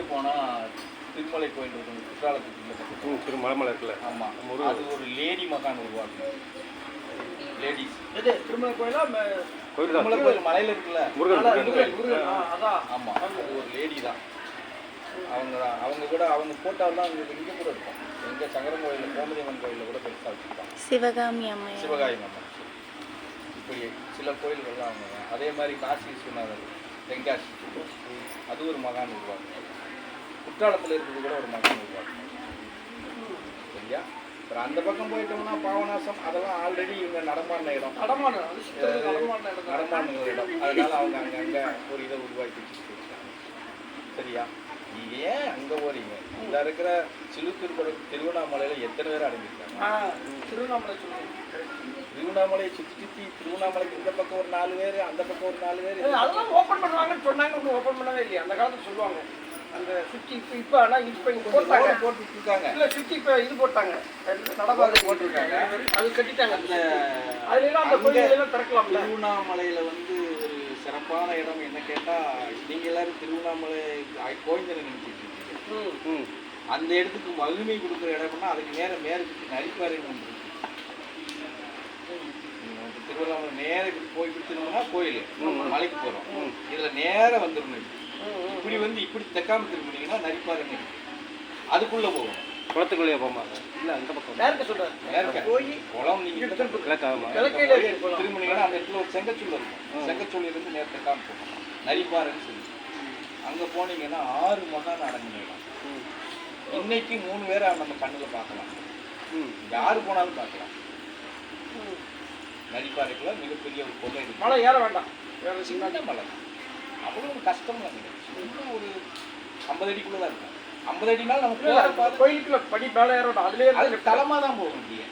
இங்கே போனால் திருமலை கோயில் இருக்கும் குற்றாலத்துக்கு இல்லை பக்கத்துல. ம் திரு மலைமலை இருக்குல்ல ஆமாம். அது ஒரு லேடி மகான் உருவாக்கணும் லேடிஸ். எது திருமலை கோயிலா திருமலை தான் கோயில் மலையில் இருக்குல்ல. முருகன் அதான், ஆமாம் அது ஒரு லேடி தான். அவங்க தான். அவங்க கூட அவங்க ஃபோட்டோலாம் அவங்க இங்கே கூட இருக்கும். எங்கள் சங்கரன் கோயிலில் கோமதியம்மன் கோயிலில் கூட பெருசாக வச்சுருப்பாங்க. சிவகாமி அம்மையார் சிவகாமி அம்மன் இப்படி சில கோயில்கள்லாம் அவங்க. அதே மாதிரி காசி விஸ்வநாதர் தென்காசி அது ஒரு மகான் உருவாக்கம் குற்றாலத்தில் இருக்கிறது கூட ஒரு மகான் உருவாக்கம் சரியா? அப்புறம் அந்த பக்கம் போயிட்டோம்னா பாவநாசம் அதெல்லாம் ஆல்ரெடி இவங்க நடமாடின இடம். நடமாடின இடம். நடமாடின அதனால அவங்க அங்கங்கே ஒரு இதை உருவாக்கி சரியா? நீங்க ஏன் அங்கே போறீங்க? இந்த இருக்கிற சிலுத்திருப்பட திருவண்ணாமலையில் எத்தனை பேர் அடங்கியிருக்காங்க ஆ, திருவண்ணாமலை திருவண்ணாமலையை சுற்றி சுற்றி திருவண்ணாமலைக்கு இந்த பக்கம் ஒரு நாலு பேர் அந்த பக்கம் ஒரு நாலு பேர். அதெல்லாம் ஓப்பன் பண்ணுவாங்கன்னு சொன்னாங்க ஒன்றும் ஓப்பன் பண்ணவே இல்லையா. அந்த காலத்துல சொல்லுவாங்க. அந்த சுற்றி இப்போ இப்போ ஆனால் இப்போ இங்கே போட்டாங்க. இல்லை இப்போ இது போட்டாங்க. நடப்பாதை போட்டிருக்காங்க. அது கட்டிட்டாங்க. அந்த அதுல எல்லாம் அந்த அங்க கோயிலெல்லாம் திறக்கலாம்ல. திருவண்ணாமலையில வந்து ஒரு சிறப்பான இடம் என்ன கேட்டா நீங்க எல்லாரும் திருவண்ணாமலை கோயந்தனை நினைச்சிட்டு இருக்கீங்க. அந்த இடத்துக்கு மகிமை கொடுக்குற இடம்னா அதுக்கு நேர மேற்கு நரிப்பாறை ஒன்று இருக்கு. திருவண்ணாமலை நேர இப்படி போய் திரும்பினா கோயில். மலைக்கு போறோம். இதுல நேர வந்துடணும். இப்படி. வந்து இப்படி தெக்காம திரும்பினீங்கன்னா நரிப்பாறை இருக்கு. அதுக்குள்ள போகணும். குளத்துக்குள்ளேயே போமாங்க இல்லை அந்த பக்கம். நேரத்தை சொல்கிறேன் நேர்க்க. போய் குளம் நீங்க திருப்பி கிழக்காகமா கிழக்கையில இருக்கு திரும்பினீங்கன்னா அந்த இடத்துல ஒரு செங்கச்சூள் இருக்கும். செங்கச்சூள் இருந்து நேரத்தை காமிப்போம் நரிப்பாறைன்னு சொல்லி. அங்க போனீங்கன்னா ஆறு மகான் அடங்கின இடம் ம். இன்னைக்கு மூணு பேரை நம்ம கண்ணுல பார்க்கலாம். ம். யாரு போனாலும் பார்க்கலாம். நரிப்பாறைக்குள்ள மிகப்பெரிய ஒரு கொள்ளை இருக்கு. மழை ஏற வேண்டாம். வேற சின்ன சின்ன மலை. அவ்வளோ ஒரு கஷ்டம் சும்மா ஒரு ஐம்பது அடிக்குள்ள தான் இருக்கும். ஐம்பது போகிற பாதை கோயிலுக்குள்ள படி மேலே ஏற வேண்டாம் அதுலேயே அது தளமாக தான் போக முடியும்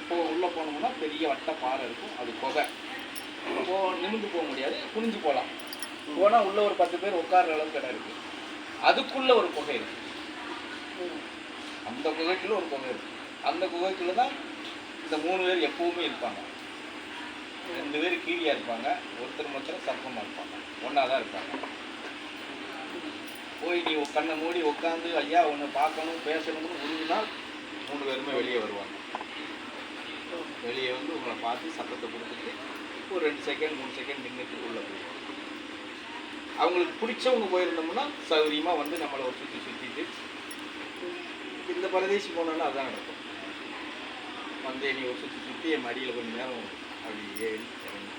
இப்போ உள்ள போனோம்னா பெரிய வட்ட பாறை இருக்கும். அது புகை போ நிமிந்து போக முடியாது. குனிஞ்சு போகலாம். போனா உள்ள ஒரு பத்து பேர் உட்கார்ற அளவுக்கு இடம் இருக்கு. அதுக்குள்ள ஒரு குகை இருக்கு. அந்த குகைக்குள்ள ஒரு குகை இருக்கு. அந்த குகைக்குள்ள தான் இந்த மூணு பேர் எப்பவுமே இருப்பாங்க. ரெண்டு பேர் கீழியாக இருப்பாங்க ஒருத்தர் மட்டும் சப்பமாக இருப்பாங்க. ஒன்றா தான் இருப்பாங்க. போய் நீ கண்ணை மூடி உட்காந்து ஐயா ஒன்று பார்க்கணும் பேசணும்னு உருவினால் மூணு பேருமே வெளியே வருவாங்க. வெளியே வந்து உங்களை பார்த்து சத்தத்தை கொடுத்துட்டு ஒரு ரெண்டு செகண்ட் மூணு செகண்ட் நின்றுட்டு உள்ளே போயிடுவாங்க. அவங்களுக்கு பிடிச்சவங்க போயிருந்தோம்னா சௌகரியமாக வந்து நம்மளை ஒரு சுற்றி சுற்றிட்டு இந்த பரதேசி போனோன்னா அதான் நடக்கும். வந்து நீ ஒரு சுற்றி சுற்றி என் மடியில் கொஞ்ச நேரம் அப்படி ஏறி இறங்கி.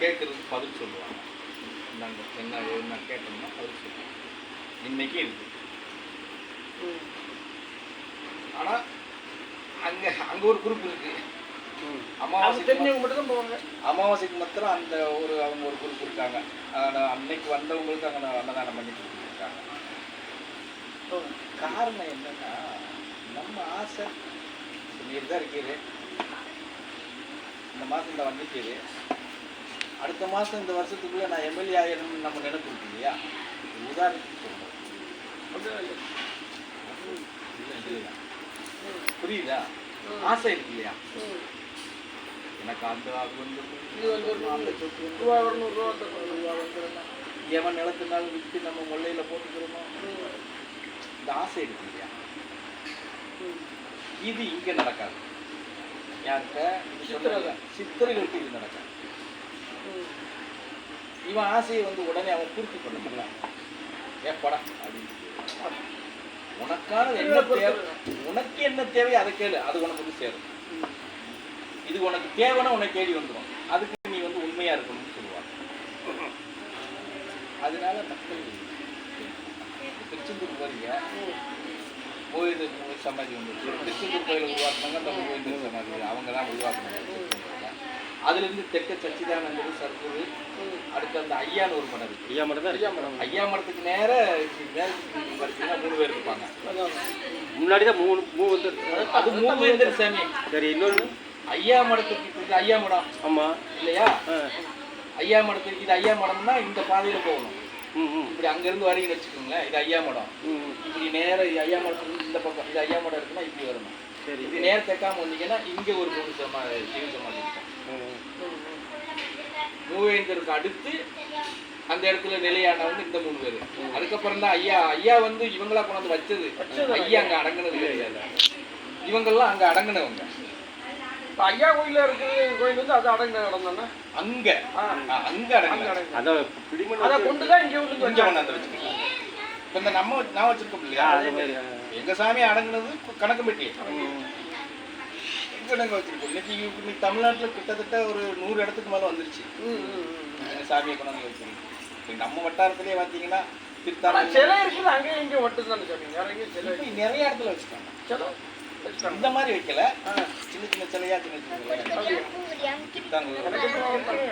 கேட்குறதுக்கு பதில் சொல்லுவாங்க. நாங்கள் என்ன என்ன கேட்டோம்னா பதில் சொல்லுவாங்க. இன்னைக்கு இருக்கு ஆனால் அங்கே அங்கே ஒரு குரூப் இருக்கு. ம். அது அமாவாசைக்கு தெரிஞ்சவங்க மட்டும் தான் போவாங்க. அமாவாசைக்கு மாத்திரம் அந்த ஒரு அவங்க ஒரு குரூப் இருக்காங்க. அன்னைக்கு வந்தவங்களுக்கு அங்கே அன்னதானம் பண்ணி கொடுத்துருக்காங்க காரணம் என்னன்னா நம்ம ஆசை. நீர் தான் இருக்கிறது இந்த மாதம் இந்த வந்துச்சு அடுத்த மாதம் இந்த வருஷத்துக்குள்ளே நான் எம்எல்ஏ ஆகிடணும்னு நம்ம நினைப்பு இருக்கு இல்லையா உதாரணத்துக்கு சொல்றேன். இல்லை, புரியுதா? ஆசை இருக்கு இல்லையா? எனக்கு அந்த வந்து ஒரு எவன் நிலத்தினாலும் விற்று நம்ம முல்லையில போட்டுக்கிறோமோ? இந்த ஆசை இருக்கு இல்லையா? இது இங்க நடக்காது. யார்கிட்ட? சித்திரங்க. சித்திரைகளுக்கு இது நடக்காது. இவன் ஆசையை வந்து உடனே அவன் பூர்த்தி பண்ண முடியல. ஏ படா அப்படின்னு. உனக்கான என்ன தேவை? உனக்கு என்ன தேவையோ அதை கேளு. அது உனக்கு வந்து சேரும். இது உனக்கு தேவைன்னா உன்னை தேடி வந்துடும் அதுக்கு நீ வந்து உண்மையா இருக்கணும்னு சொல்லுவாங்க. அதனால மக்கள் திருச்செந்தூர் வரீங்க கோயில் சமாதி வந்துச்சு. திருச்செந்தூர் கோயிலை உருவாக்குனாங்க அந்த கோயில் சமாதி அவங்க தான் உருவாக்குனாங்க. அதுலேருந்து தெற்க சச்சிதானந்தர் சர்க்குரு. அடுத்து அந்த ஐயான்னு ஒரு மடம் ஐயா மட்டும் தான் இருக்கு. ஐயா மடத்துக்கு நேர பார்த்தீங்கன்னா மூணு பேர் இருப்பாங்க. முன்னாடி தான் மூணு மூணு வந்து அது மூவேந்தர் சாமி. சரி இன்னொன்று ஐயா மடத்துக்கு இது ஐயா மடம். ஆமாம் இல்லையா? ஐயா மடத்துக்கு இது ஐயா மடம்னா இந்த பாதையில போகணும். இப்படி அங்கிருந்து வரீங்கன்னு வச்சுக்கோங்களேன். இது ஐயா மடம். இப்படி நேர இது ஐயா மடத்துக்கு இந்த பக்கம் இது ஐயா மடம் இருக்குன்னா இப்படி வரணும். சரி இது நேர தைக்காம வந்தீங்கன்னா இங்க ஒரு மூணு சமா சிவ சமாதி மூவேந்தருக்கு அடுத்து அந்த இடத்துல நிலையானவங்க இந்த மூணு பேர். அதுக்கப்புறம் தான் ஐயா. ஐயா வந்து இவங்களா கொண்டாந்து வச்சது. வச்சது ஐயா அங்க அடங்குனது கிடையாது. இவங்கெல்லாம் அங்க அடங்குனவங்க. இப்ப ஐயா கோயில்ல இருக்கிற கோயில் வந்து அது அடங்கின இடம் தானே அங்க அங்க அங்க அடங்கின அதை பிடிமணி அதை கொண்டு தான் இங்க வந்து கொஞ்சம் கொண்டாந்து வச்சுக்கலாம் இப்ப இந்த நம்ம நான் வச்சிருக்கோம் இல்லையா. எங்க சாமி அடங்குனது கணக்கு பெட்டி எங்க நாங்க வச்சிருக்கோம். இன்னைக்கு இன்னைக்கு தமிழ்நாட்டுல கிட்டத்தட்ட ஒரு நூறு இடத்துக்கு மேல வந்துருச்சு. சாமியை கொண்டாந்து வச்சிருக்கோம். இப்ப நம்ம வட்டாரத்திலே பாத்தீங்கன்னா ஆனா திருத்தாரம் சிலை இருக்குது அங்கேயும் இங்கே மட்டும் தானே இப்ப நிறைய இடத்துல வச்சுட்டாங்க சிலை. இந்த மாதிரி வைக்கல. சின்ன சின்ன சிலையா சின்ன சின்ன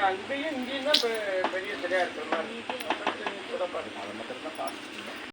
அங்கேயும் இங்கேயும் தான் பெ- பெரிய சிலையா இருக்கிற மாதிரி. அதை மட்டும் தான்